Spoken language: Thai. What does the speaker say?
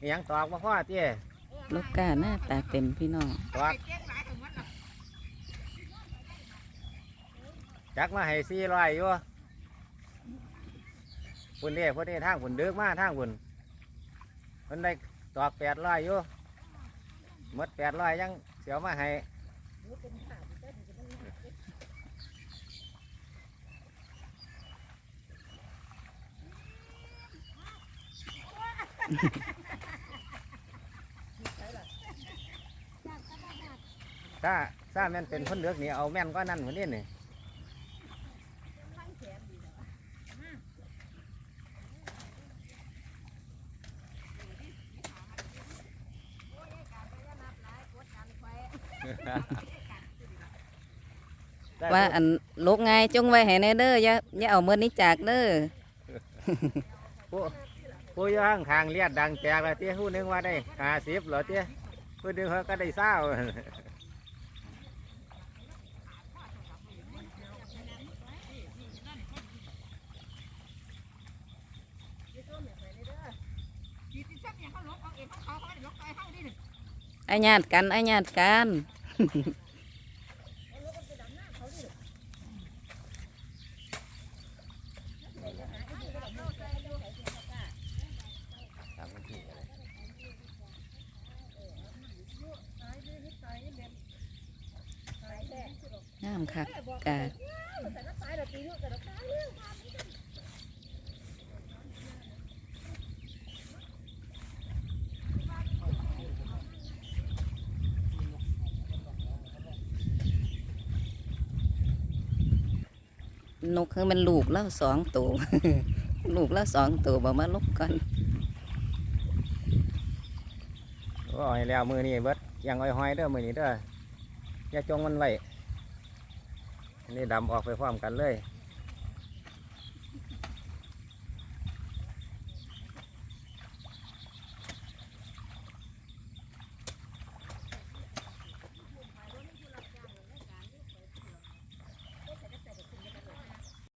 อิหยังตอกมาพ่อเตี้ยลูกกาหน้าตาเต็มพี่น้อง ตอกจักมาให้สี่ร้อยอยู่คุณเด้พุ่นเด้ทางคุณเดือกมาทางคุณมันได้ตอกแปดร้อยอยู่หมดแปดร้อยยังเสียวมาให้ ถ้าถ้าแม่นเป็นคนเลือกนี่เอาแม่นก็นั่นคนนี้นี่ได้ว่าอันลูกไงจงไว้ให้ในเด้ออย่าอย่าเอาเมื่อนี้จากเด้อผู้ผู้อยังข้างๆเลียดดังแตกแล้วเตี้ยผู้หนึงว่าได้ห้าสิบเหรอเตี้ยผู้หนึงเขาก็ได้เศร้า ไอ้ญาติกันไอ้ญาติกันงามค่ะแก นกคือมันลูกแล้วสองตัวลูกแล้วสองตัวบอกมาลบก่อนโอ้ยแล้วมือนี่เบิดยังอ้อยห้อยเด้อมือนี่เด้ออย่าจงมันไว้นี่ดำออกไปพร้อมกันเลย